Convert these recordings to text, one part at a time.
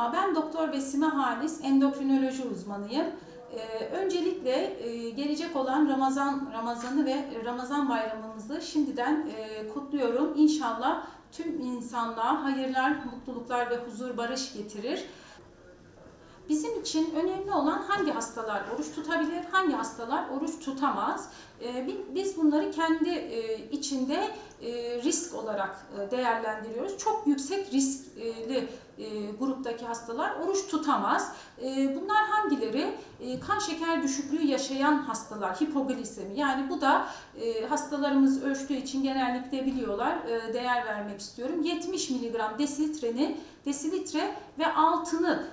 Merhaba, ben Doktor Besime Halis, endokrinoloji uzmanıyım. Ee, öncelikle e, gelecek olan Ramazan Ramazanı ve Ramazan bayramımızı şimdiden e, kutluyorum. İnşallah tüm insanlığa hayırlar, mutluluklar ve huzur, barış getirir. Bizim için önemli olan hangi hastalar oruç tutabilir, hangi hastalar oruç tutamaz. Ee, bi- Biz bunları kendi e, içinde e, risk olarak e, değerlendiriyoruz. Çok yüksek riskli gruptaki hastalar oruç tutamaz. E, Bunlar hangileri? E, Kan şeker düşüklüğü yaşayan hastalar, hipoglisemi. Yani bu da hastalarımız ölçtüğü için genellikle biliyorlar. Değer vermek istiyorum. 70 mg desilitrenin desilitre ve altını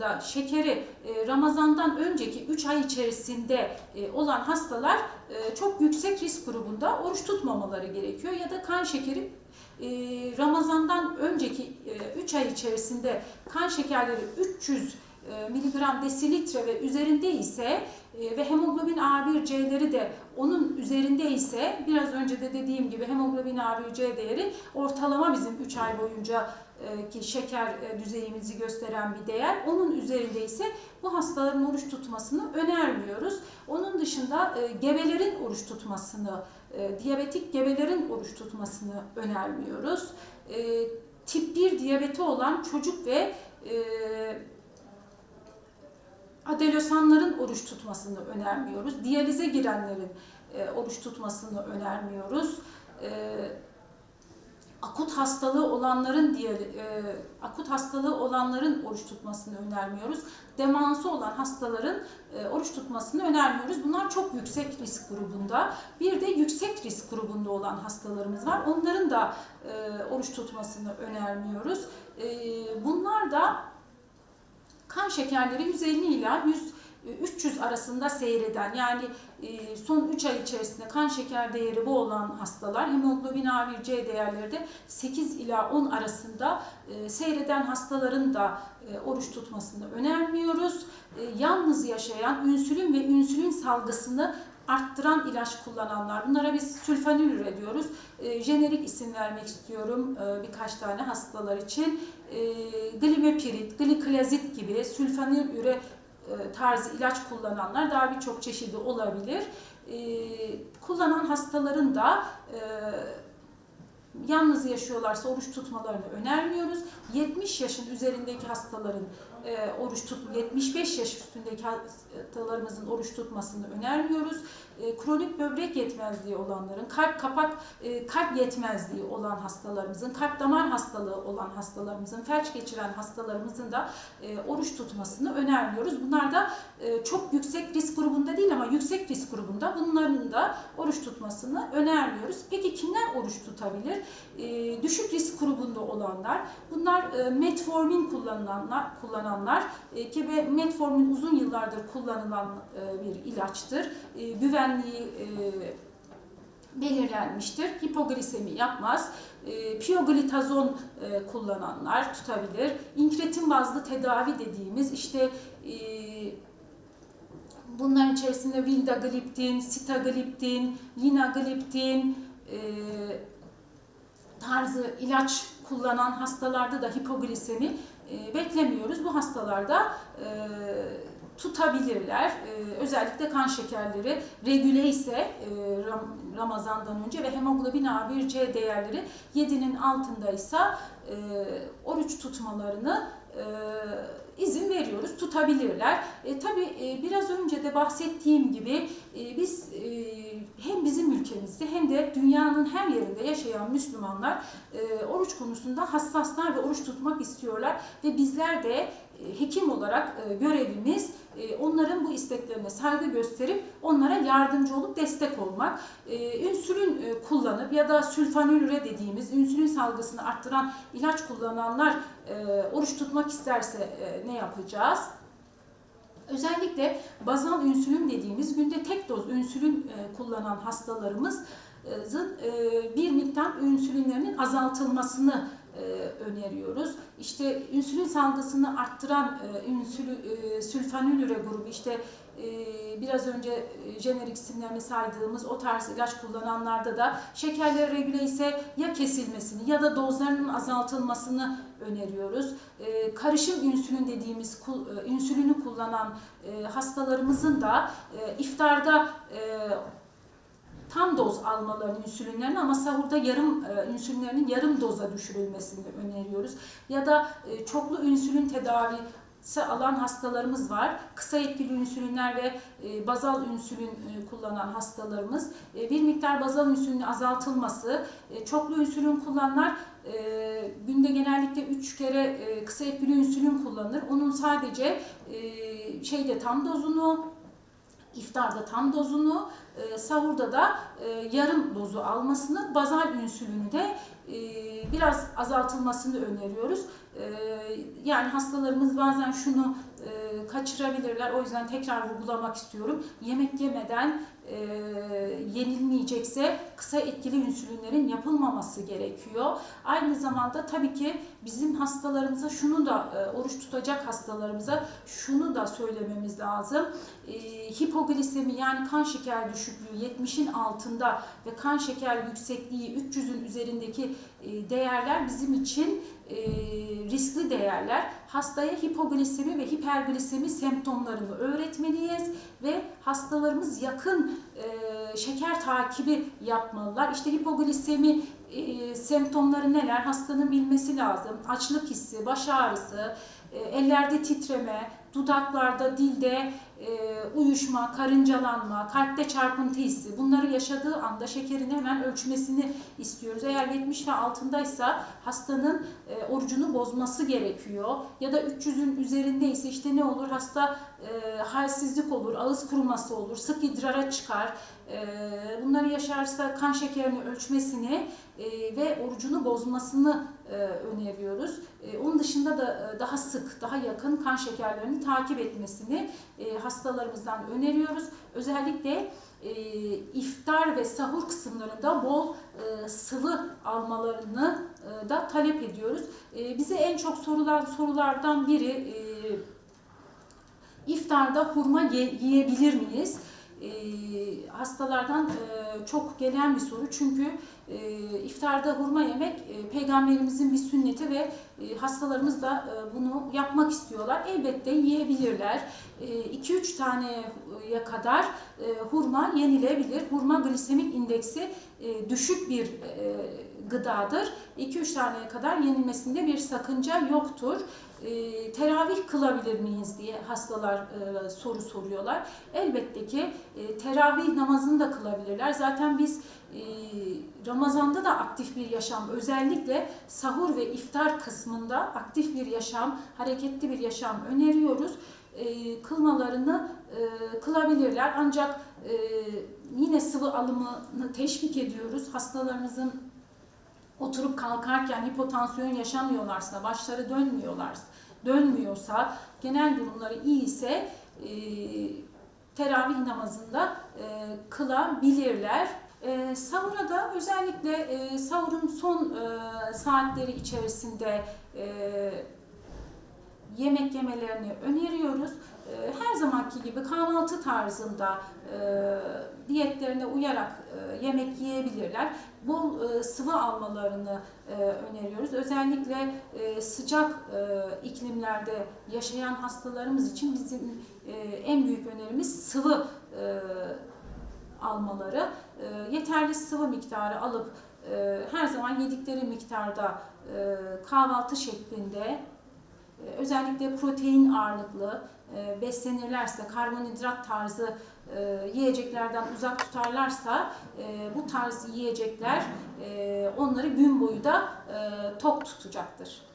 da şekeri e, Ramazan'dan önceki 3 ay içerisinde e, olan hastalar çok yüksek risk grubunda oruç tutmamaları gerekiyor ya da kan şekeri Ramazan'dan önceki 3 ay içerisinde kan şekerleri 300 e, miligram desilitre ve üzerinde ise e, ve hemoglobin A1C'leri de onun üzerinde ise biraz önce de dediğim gibi hemoglobin A1C değeri ortalama bizim 3 ay boyunca e, ki şeker e, düzeyimizi gösteren bir değer. Onun üzerinde ise bu hastaların oruç tutmasını önermiyoruz. Onun dışında e, gebelerin oruç tutmasını, e, diyabetik gebelerin oruç tutmasını önermiyoruz. E, Tip 1 diyabeti olan çocuk ve adolesanların oruç tutmasını önermiyoruz. Diyalize girenlerin e, oruç tutmasını önermiyoruz. E, akut hastalığı olanların diğer e, akut hastalığı olanların oruç tutmasını önermiyoruz. Demansı olan hastaların e, oruç tutmasını önermiyoruz. Bunlar çok yüksek risk grubunda. Bir de yüksek risk grubunda olan hastalarımız var. Onların da e, oruç tutmasını önermiyoruz. E, bunlar da kan şekerleri 150 ila 100 300 arasında seyreden yani e, son 3 ay içerisinde kan şeker değeri bu olan hastalar hemoglobin A1C değerleri de 8 ila 10 arasında e, seyreden hastaların da e, oruç tutmasını önermiyoruz. Yalnız yaşayan insülin ve insülin salgısını arttıran ilaç kullananlar. Bunlara biz sülfanülüre diyoruz. E, jenerik isim vermek istiyorum e, birkaç tane hastalar için. E, glimepirid, gliklazit gibi sülfanülüre e, tarzı ilaç kullananlar daha birçok çeşidi olabilir. E, kullanan hastaların da e, yalnız yaşıyorlarsa oruç tutmalarını önermiyoruz. 70 yaşın üzerindeki hastaların e, oruç tut 75 yaş üstündeki hastalarımızın oruç tutmasını önermiyoruz. E, kronik böbrek yetmezliği olanların, kalp kapak e, kalp yetmezliği olan hastalarımızın, kalp damar hastalığı olan hastalarımızın, felç geçiren hastalarımızın da e, oruç tutmasını önermiyoruz. Bunlar da e, çok yüksek risk grubunda değil ama yüksek risk grubunda bunların da oruç tutmasını önermiyoruz. Peki kimler oruç tutabilir? E, düşük risk grubunda olanlar, bunlar e, metformin kullanılanlar, kullananlar e, ki metformin uzun yıllardır kullanılan e, bir ilaçtır. E, güvenliği belirlenmiştir. Hipoglisemi yapmaz. E, piyoglitazon e, kullananlar tutabilir. İnkretin bazlı tedavi dediğimiz işte e, bunların içerisinde vildagliptin, sitagliptin, linagliptin tarzı ilaç kullanan hastalarda da hipoglisemi e, beklemiyoruz. Bu hastalarda e, tutabilirler. E, özellikle kan şekerleri regüle ise e, Ram- Ramazan'dan önce ve hemoglobin A1C değerleri 7'nin altındaysa e, oruç tutmalarını e, izin veriyoruz. Tutabilirler. E, tabii e, biraz önce de bahsettiğim gibi e, biz e, hem bizim ülkemizde hem de dünyanın her yerinde yaşayan Müslümanlar e, oruç konusunda hassaslar ve oruç tutmak istiyorlar ve bizler de e, hekim olarak e, görevimiz onların bu isteklerine saygı gösterip onlara yardımcı olup destek olmak. E, insülin e, kullanıp ya da sülfanülüre dediğimiz insülin salgısını arttıran ilaç kullananlar e, oruç tutmak isterse e, ne yapacağız? Özellikle bazal insülin dediğimiz günde tek doz insülin e, kullanan hastalarımızın e, bir miktar insülinlerinin azaltılmasını e, öneriyoruz. İşte insülin salgısını arttıran e, insülü, e, sülfanülüre grubu işte e, biraz önce e, jenerik isimlerini saydığımız o tarz ilaç kullananlarda da şekerleri regüle ise ya kesilmesini ya da dozlarının azaltılmasını öneriyoruz. E, karışım insülin dediğimiz kul- e, insülini kullanan e, hastalarımızın da e, iftarda e, tam doz almalarını insülinlerini ama sahurda yarım e, insülinlerinin yarım doza düşürülmesini öneriyoruz. Ya da e, çoklu insülin tedavisi alan hastalarımız var. Kısa etkili insülinler ve e, bazal insülin e, kullanan hastalarımız. Bir miktar bazal insülinin azaltılması, çoklu insülin kullananlar günde genellikle 3 kere kısa etkili insülin kullanır. Onun sadece şeyde tam dozunu, iftarda tam dozunu, e, sahurda da e, yarım dozu almasını, bazal insülini de e, biraz azaltılmasını öneriyoruz. E, yani hastalarımız bazen şunu e, kaçırabilirler. O yüzden tekrar vurgulamak istiyorum. Yemek yemeden e, yenilmeyecekse kısa etkili insülinlerin yapılmaması gerekiyor. Aynı zamanda tabii ki bizim hastalarımıza şunu da e, oruç tutacak hastalarımıza şunu da söylememiz lazım. E, hipoglisemi yani kan şeker düşüklüğü 70'in altında ve kan şeker yüksekliği 300'ün üzerindeki e, değerler bizim için e, riskli değerler. Hastaya hipoglisemi ve hiperglisemi semptomlarını öğretmeliyiz ve hastalarımız yakın e, şeker takibi yapmalılar. İşte hipoglisemi e, semptomları neler? Hastanın bilmesi lazım. Açlık hissi, baş ağrısı, e, ellerde titreme, dudaklarda, dilde uyuşma, karıncalanma, kalpte çarpıntı hissi bunları yaşadığı anda şekerin hemen ölçmesini istiyoruz. Eğer 70 ve altındaysa hastanın e, orucunu bozması gerekiyor. Ya da 300'ün üzerindeyse işte ne olur? Hasta e, halsizlik olur, ağız kuruması olur, sık idrara çıkar. E, bunları yaşarsa kan şekerini ölçmesini e, ve orucunu bozmasını e, öneriyoruz. E, onun dışında da e, daha sık, daha yakın kan şekerlerini takip etmesini e, hastalarımızdan öneriyoruz. Özellikle e, iftar ve sahur kısımlarında bol e, sıvı almalarını e, da talep ediyoruz. E, bize en çok sorulan sorulardan biri e, iftarda hurma ye- yiyebilir miyiz? E, hastalardan e, çok gelen bir soru çünkü e, iftarda hurma yemek e, peygamberimizin bir sünneti ve e, hastalarımız da e, bunu yapmak istiyorlar. Elbette yiyebilirler. 2-3 taneye kadar e, hurma yenilebilir. Hurma glisemik indeksi e, düşük bir e, gıdadır. 2-3 taneye kadar yenilmesinde bir sakınca yoktur. E, teravih kılabilir miyiz diye hastalar e, soru soruyorlar. Elbette ki e, teravih namazını da kılabilirler. Zaten biz e, Ramazan'da da aktif bir yaşam, özellikle sahur ve iftar kısmında aktif bir yaşam, hareketli bir yaşam öneriyoruz. E, kılmalarını e, kılabilirler. Ancak e, yine sıvı alımını teşvik ediyoruz. Hastalarımızın oturup kalkarken hipotansiyon yaşamıyorlarsa, başları dönmüyorlarsa, dönmüyorsa, genel durumları iyi ise e, teravih namazında e, kılabilirler. E, sahura da özellikle e, sahurun son e, saatleri içerisinde e, yemek yemelerini öneriyoruz. E, Her zamanki gibi kahvaltı tarzında e, diyetlerine uyarak e, yemek yiyebilirler. Bol e, sıvı almalarını e, öneriyoruz. Özellikle e, sıcak e, iklimlerde yaşayan hastalarımız için bizim e, en büyük önerimiz sıvı e, almaları. E, Yeterli sıvı miktarı alıp e, her zaman yedikleri miktarda e, kahvaltı şeklinde Özellikle protein ağırlıklı e, beslenirlerse, karbonhidrat tarzı e, yiyeceklerden uzak tutarlarsa e, bu tarz yiyecekler onları gün boyu da tok tutacaktır.